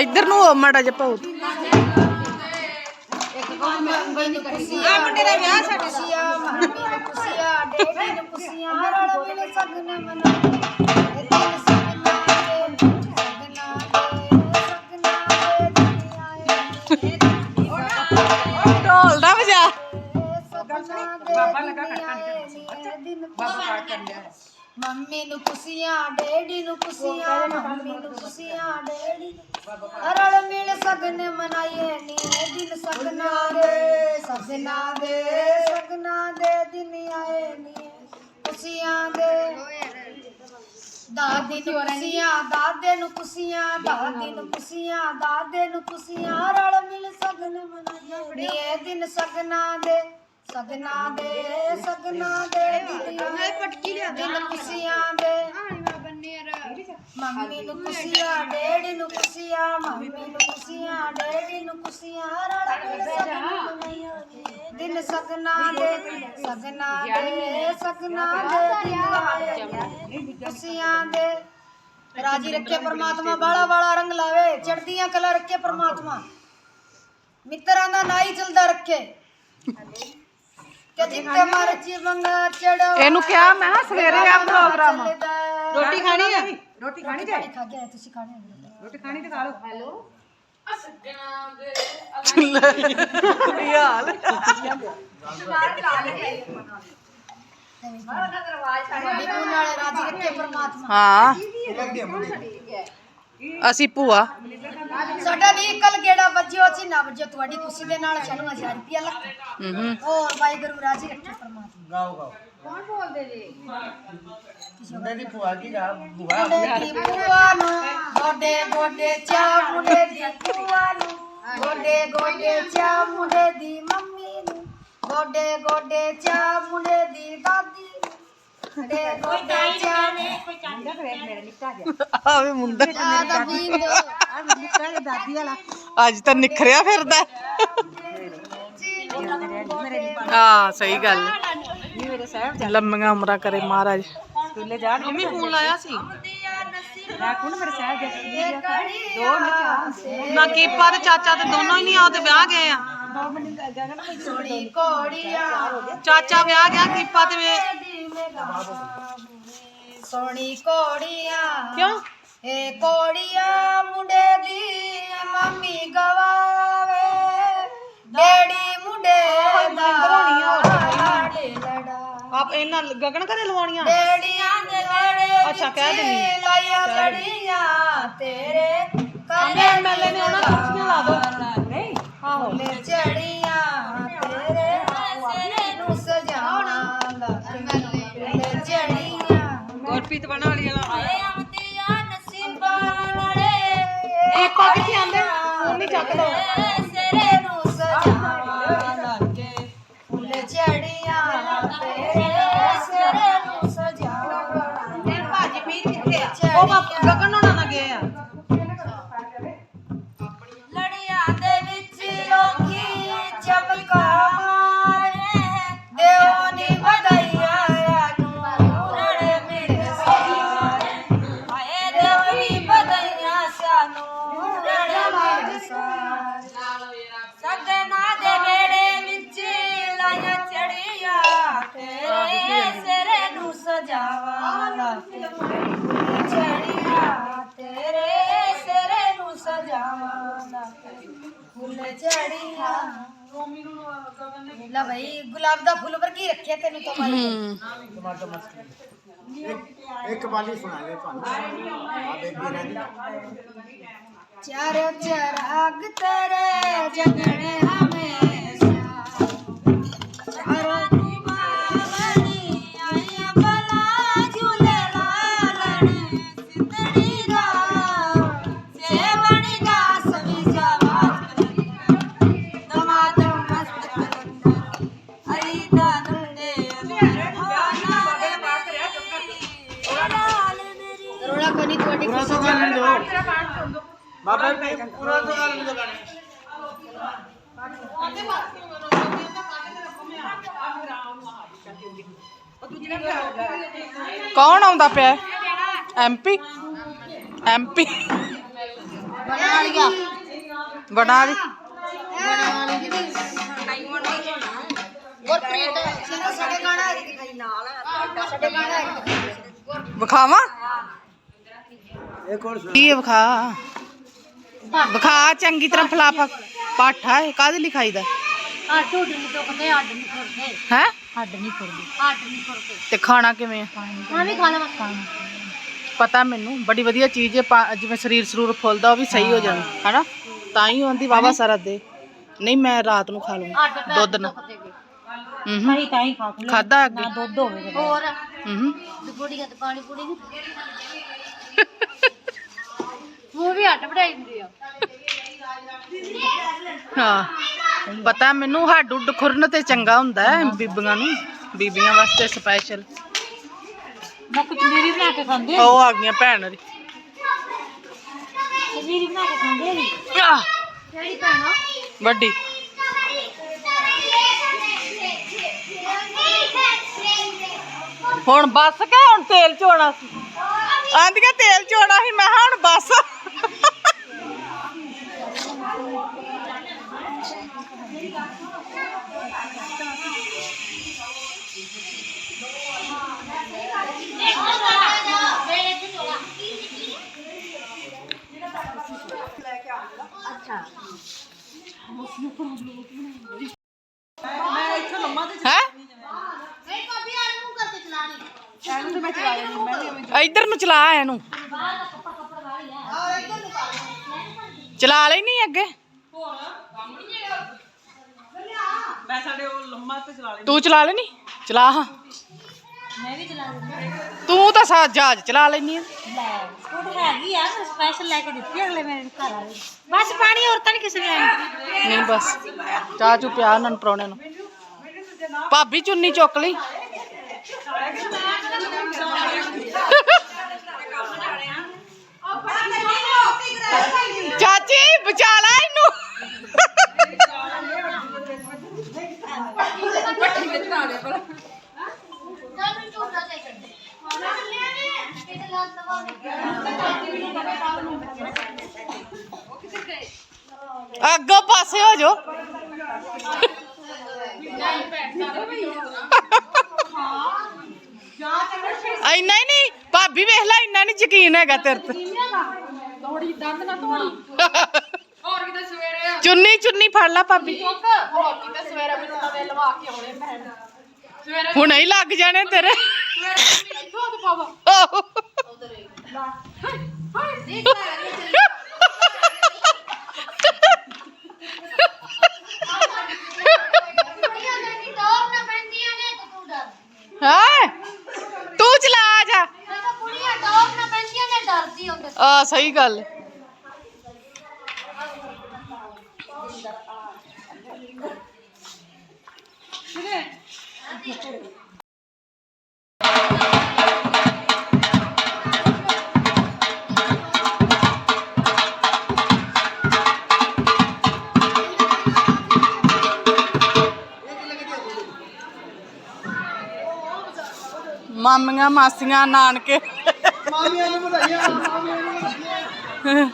ਇੱਧਰ ਨੂੰ ਹੋ ਮਾੜਾ ਜਿਹਾ ਪਾਉ ਆ ਮੁੰਡੇ ਦਾ ਵਿਆਹ ਸਾਡੇ ਖੁਸ਼ੀਆਂ ਮੰਮੀ ਨੂੰ ਖੁਸ਼ੀਆਂ ਡੈਡੀ ਨੂੰ ਖੁਸ਼ੀਆਂ ਰਲ ਮਿਲ ਸਗਨ ਦੁਨੀਆ ਢੋਲ ਦਾ ਵਜਾ ਬਾਬਾ ਲਗਾ ਖੜਕਣ ਦਿਨ ਮੰਮੀ ਨੂੰ ਖੁਸ਼ੀਆਂ, ਡੈਡੀ ਨੂੰ ਖੁਸ਼ੀਆਂ, ਮੰਮੀ ਨੂੰ ਖੁਸ਼ੀਆਂ, ਡੈਡੀ ਨੂੰ ਰਲ ਮਿਲ ਸਗਨ ਮਨਾਈਏ ਨੀ ਦਿਨ ਸਗਨਾ ਦੇ। ਸਗਨਾ ਦੇ ਸਗਨਾ ਦੇ ਦਿਨ ਆਏ ਨੀ ਖੁਸ਼ੀਆਂ ਦੇ। ਦਾਦੀ ਨੂੰ ਖੁਸ਼ੀਆਂ, ਦਾਦੇ ਨੂੰ ਖੁਸ਼ੀਆਂ, ਦਾਦੀ ਨੂੰ ਖੁਸ਼ੀਆਂ, ਦਾਦੇ ਨੂੰ ਖੁਸ਼ੀਆਂ। ਰਲ ਮਿਲ ਸਗਨ ਮਨਾਈਏ ਨੀ ਦਿਨ ਸਗਨਾ ਦੇ। ਸਗਨਾ ਦੇ ਸਗਨਾ ਦੇ ਆਏ ਪਟਕੀ ਲਿਆ ਦਿਨ ਖੁਸ਼ੀਆਂ ਦੇ। ਮੰਮੀ ਨੂੰ ਖੁਸ਼ੀਆਂ ਡੈਡੀ ਨੂੰ। ਖੁਸ਼ੀਆਂ ਮੰਮੀ ਨੂੰ ਖੁਸ਼ੀਆਂ ਡੈਡੀ ਨੂੰ ਖੁਸ਼ੀਆਂ ਰਲ ਸਗਨ ਦਿਨ ਸਗਨਾ ਦੇ ਸਗਨਾ ਦੇ ਸਗਨਾ ਦੇ ਖੁਸ਼ੀਆਂ ਦੇ। ਰਾਜੀ ਰੱਖੇ ਪ੍ਰਮਾਤਮਾ ਬਾਲਾ ਬਾਲਾ ਰੰਗ ਲਾਵੇ। ਚੜਦੀਆਂ ਕਲਾ ਰੱਖੇ ਪ੍ਰਮਾਤਮਾ। ਮਿੱਤਰਾਂ ਦਾ ਨਾਈ ਚਲਦਾ ਰੱਖੇ। ਇਹਨੂੰ ਕਿਹਾ ਮੈਂ ਕਿਹਾ ਸਵੇਰੇ ਆ ਪ੍ਰੋਗਰਾਮ। ਰੋਟੀ ਖਾਣੀ ਹੈ ਰੋਟੀ ਖਾਣੀ ਤੇ? ਖਾ ਆਏ ਤੁਸੀਂ ਖਾਣੀ ਹੈ ਰੋਟੀ ਖਾਣੀ ਤੇ ਖਾ ਲਓ। ਕੀ ਹਾਲ ਪ੍ਰਮਾਤਮਾ? ਹਾਂ। ਅਸੀਂ ਭੂਆ। ਸਾਡਾ ਨਹੀਂ ਕੱਲ ਗੇੜਾ ਵੱਜਿਓ ਸੀ ਨਾ ਵੱਜਿਓ ਤੁਹਾਡੀ ਖੁਸ਼ੀ ਦੇ ਨਾਲ ਸਾਨੂੰ 1000 ਰੁਪਿਆ ਲੱਗ ਹੂੰ ਹੋਰ ਵਾਹਿਗੁਰੂ ਰਾਜੀ ਰੱਖੇ ਪ੍ਰਮਾਤਮਾ। ਗਾਓ ਗਾਓ। ਮੁੰਡੇ ਦੀ ਭੂਆ ਕੀ ਗਾ ਭੂਆ? ਮੁੰਡੇ ਦੀ ਭੂਆ ਨੂੰ ਗੋਡੇ ਗੋਡੇ ਚਾ ਮੁੰਡੇ ਦੀ ਭੂਆ ਨੂੰ। ਗੋਡੇ ਗੋਡੇ ਚਾ ਮੁੰਡੇ ਦੀ ਮੰਮੀ ਨੂੰ। ਗੋਡੇ ਗੋਡੇ ਚਾ ਮੁੰਡੇ ਦੀ ਦਾਦੀ ਨੂੰ ਮੁੰਡਾ ਦਾਦੀ ਵਾਲਾ। ਅੱਜ ਤਾਂ ਨਿਖਰਿਆ ਫਿਰਦਾ। ਹਾਂ ਸਹੀ ਗੱਲ। ਮੇਰੇ ਸਾਹਿਬ ਲੰਮੀਆਂ ਉਮਰਾਂ ਕਰੇ ਮਹਾਰਾਜ। ਸਕੂਲੇ ਜਾਣ ਮੰਮੀ ਫੋਨ ਲਾਇਆ ਸੀ? ਮੈਂ ਕੋਣ ਮੇਰੇ ਸਾਹਿਬ ਦੇ ਦੋ ਨਾ। ਕੀਪਾ ਤੇ ਚਾਚਾ ਤੇ ਦੋਨੋਂ ਹੀ ਨਹੀਂ ਆ ਤੇ ਵਿਆਹ ਗਏ ਆ। ਚਾਚਾ ਵਿਆਹ ਗਿਆ ਕੀਪਾ ਤੇ ਵੇ- ਸੋਣੀ ਕੋੜੀਆਂ ਕਿਉਂ? ਏ ਕੋੜੀਆਂ ਮੁੰਡੇ ਦੀ ਮੰਮੀ ਗਵਾਵੇ। ਡੈਡੀ ਮੁੰਡੇ ਦਾ ਲਾੜੇ ਆਪ ਇਹਨਾਂ ਗਗਨ ਘਰੇ ਲਵਾਉਣੀਆਂ? ਡੈਡੀਆਂ ਦੇ ਲਾੜੇ ਅੱਛਾ, ਕਹਿ ਦਿੰਦੀ। ਲਾਇਆ ਲੜੀਆਂ ਤੇਰੇ ਕੰਨੇ ਐਮਐਲਏ ਨੇ ਉਹਨਾਂ ਕੁਰਸੀਆਂ ਲਾ ਦੋ। ਨਹੀਂ ਆਹੋ। ਲੈ ਚੜੀਆਂ ਸਿਰੇ ਨੂੰ ਸਜਾਉਣਾ ਕੇ ਫੁੱਲ ਚੜੀਆਂ ਤੇਰੇ ਸਾਰੇ ਸਗਨਾ ਦੇ ਵੇੜੇ ਵਿੱਚ ਲਾਇਆ ਚੜੀਆਂ ਤੇਰੇ ਸਿਰੇ ਨੂੰ ਸਜਾਵਾਂ ਚੜੀਆਂ ਤੇਰੇ ਸਿਰੇ ਨੂੰ ਸਜਾਵਾਂ ਫੁੱਲ ਚੜੀਆਂ। ਲਾ ਭਾਈ ਗੁਲਾਬ ਦਾ ਫੁੱਲ ਵਰਗੀ ਰੱਖਿਆ ਤੈਨੂੰ ਤਾਂ ਭਾਈ ਟਮਾਟੋ ਮਸਤੀ ਇੱਕ ਬਾਲੀ ਸੁਣਾ ਦੇ ਤੁਹਾਨੂੰ। ਆ ਬੇਬੀ ਚਾਰ ਚਰਾਗ ਤੇਰੇ ਜਗਣੇ ਹਮੇਸ਼ਾ। ਚਾਰੋ ਨੂੰ ਬਾਵਣੀ ਆਇਆ ਬਲਾ ਝੂਲੇ ਲਾਲਣੇ ਸਿੰਦੜੀ ਦਾ। ਸੇਵਣੀ ਦਾ ਸਭੀ ਜਵਾਤ ਦਮਾਦ ਮਸਤ ਕਰੰਦਾ ਅਰੀ ਦਾ ਕੋਈ ਪੂਰਾ ਤੋਂ ਦੋ ਕੌਣ ਆਉਂਦਾ ਪਿਆ? ਐਮਪੀ ਐਮਪੀ ਬਣਾ ਲਿਆ ਬਣਾ ਲਈ ਗੁਰਪ੍ਰੀਤ ਜਿਹੜਾ ਸਾਡੇ ਗਾਣਾ ਹੈ ਦਿਖਾਈ ਨਾਲ ਸਾਡੇ ਗਾਣਾ ਹੈ। ਵਿਖਾਵਾਂ? ਇਹ ਕੌਣ ਕੀ ਵਿਖਾ? ਵਿਖਾ ਚੰਗੀ ਤਰ੍ਹਾਂ ਫਲਾਫਾ ਪਾਠਾ ਹੈ ਕਾਹਦੇ ਲਿਖਾਈ ਦਾ ਆ ਢੋਡ ਨਹੀਂ ਟੁਕਦੇ ਹੱਡ ਨਹੀਂ ਖੁਰਦੇ। ਹੈ? ਹੱਡ ਨਹੀਂ ਖੁਰਦੇ ਹੱਡ ਨਹੀਂ ਖੁਰਦੇ। ਤੇ ਖਾਣਾ ਕਿਵੇਂ ਆ? ਮੈਂ ਵੀ ਖਾ ਲਵਾਂ ਖਾਣਾ। ਪਤਾ ਮੈਨੂੰ ਬੜੀ ਵਧੀਆ ਚੀਜ਼ ਹੈ ਪਾ- ਜਿਵੇਂ ਸਰੀਰ ਸਰੂਰ ਫੁੱਲਦਾ ਉਹ ਵੀ ਸਹੀ ਹੋ ਜਾਂਦਾ ਹੈਨਾ? ਤਾਂ ਹੀ ਆਉਂਦੀ ਵਾਵਾ ਸਾਰਾ ਦੇ। ਨਹੀਂ ਮੈਂ ਰਾਤ ਨੂੰ ਖਾ ਲੂੰਗਾ ਹੱਡ ਦੁੱਧ ਨਾਲ। ਹੂੰ ਅਸੀਂ ਤਾਂ ਹੀ ਖਾ ਖੂ ਖਾਦਾ ਅੱਗੇ? ਦੁੱਧ ਹੋਵੇ ਹੋਰ? ਹੂੰ ਬੁੜੀਆਂ ਤੇ ਪਾਣੀ ਪੂਣੀ ਨਹੀਂ ਉਹ ਵੀ ਹੱਡ ਵੜਾਈ ਹੁੰਦੀ ਆ। ਹਾਂ। ਪਤਾ ਮੈਨੂੰ ਹੱਡ ਉੱਡ ਖੁਰਨ ਤੇ ਚੰਗਾ ਹੁੰਦਾ ਹੈ ਬੀਬੀਆਂ ਨੂੰ। ਬੀਬੀਆਂ ਵਾਸਤੇ ਸਪੈਸ਼ਲ ਮੈਂ ਕਚੂਰੀ ਬਣਾ ਕੇ ਖਾਂਦੇ ਉਹ ਆ ਗਈਆਂ ਭੈਣ ਦੀ ਕਚੂਰੀ ਬਣਾ ਕੇ ਖਾਂਦੇ ਨਹੀਂ ਆਹ, ਕਿਹੜੀ ਭੈਣਾ ਵੱਡੀ। ਹੁਣ ਬੱਸ ਕੇ ਹੁਣ ਤੇਲ ਚੋਣਾ ਸੀ। ਆਂਦੀਆਂ ਤੇਲ ਚੋਣਾ ਸੀ ਮੈਂ ਕਿਹਾ ਹੁਣ ਬੱਸ। ਇੱਧਰ ਨੂੰ ਚਲਾ ਇਹਨੂੰ। ਚਲਾ ਲੈਣੀ ਅੱਗੇ। ਮੈਂ ਸਾਡੇ ਉਹ ਲੰਮਾ ਤੇ ਚਲਾ ਤੂੰ ਚਲਾ ਲੈਣੀ ਚਲਾ ਹਾਂ। ਮੈਂ ਵੀ ਚਲਾ ਦਿੰਦੀ ਤੂੰ ਤਾਂ ਸਾ ਜਹਾਜ਼ ਚਲਾ ਲੈਣੀ ਆ। ਲੈ ਉਹ ਹੈਗੀ ਆ ਸਪੈਸ਼ਲ ਲੈ ਕੇ ਦਿੱਤੀ ਅਗਲੇ ਮੇਰੇ ਘਰ ਵਾਲੇ ਬਸ ਪਾਣੀ ਹੋਰ ਤਾਂ ਨਹੀਂ ਕਿਸੇ ਨੇ ਲੈਣਾ। ਨਹੀਂ ਬਸ ਚਾਹ ਚੁ ਪਿਆ ਉਹਨਾਂ ਨੂੰ ਪ੍ਰਾਹੁਣੇ ਨੂੰ। ਭਾਬੀ ਚੁੰਨੀ ਚੁੱਕ ਲਈ। ਚਾਚੀ ਬਚਾ ਲੈ ਇਹਨੂੰ। ਅੱਗੋਂ ਪਾਸੇ ਹੋ ਜਾਓ। ਇੰਨਾ ਹੀ ਨਹੀਂ ਭਾਬੀ ਵੇਖ ਲੈ ਇੰਨਾ ਨਹੀਂ ਯਕੀਨ ਹੈਗਾ ਤੇਰੇ ਤੇ। ਦੰਦ ਨਾ ਤੋੜੀ ਹੋਰ ਕਿਤੇ ਸਵੇਰੇ ਚੁੰਨੀ ਚੁੰਨੀ ਫੜ ਲੈ ਭਾਬੀ। ਚੁੱਕ ਹੋਰ ਕਿਤੇ ਸਵੇਰੇ ਮੈਨੂੰ ਨਵੇਂ ਲਵਾ ਕੇ ਆਉਣੇ ਭੈਣ। ਸਵੇਰੇ ਹੁਣ ਹੀ ਲੱਗ ਜਾਣੇ ਤੇਰੇ। ਸਵੇਰੇ ਇੱਥੋਂ ਤੋਂ ਪਾਵਾ ਆਹੋ। ਹੈਂ ਤੂੰ ਚਲਾ ਆ ਜਾ। ਆ ਸਹੀ ਗੱਲ। ਮਾਮੀਆਂ ਮਾਸੀਆਂ ਨਾਨਕੇ ਮਾਮੀਆਂ ਨੂੰ ਵਧਾਈਆਂ ਮਾਮੀਆਂ ਨੂੰ ਵਧਾਈਆਂ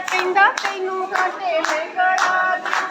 ਕਹਿੰਦਾ ਤੈਨੂੰ ਕਾਟੇ ਲੈ ਗੜਾ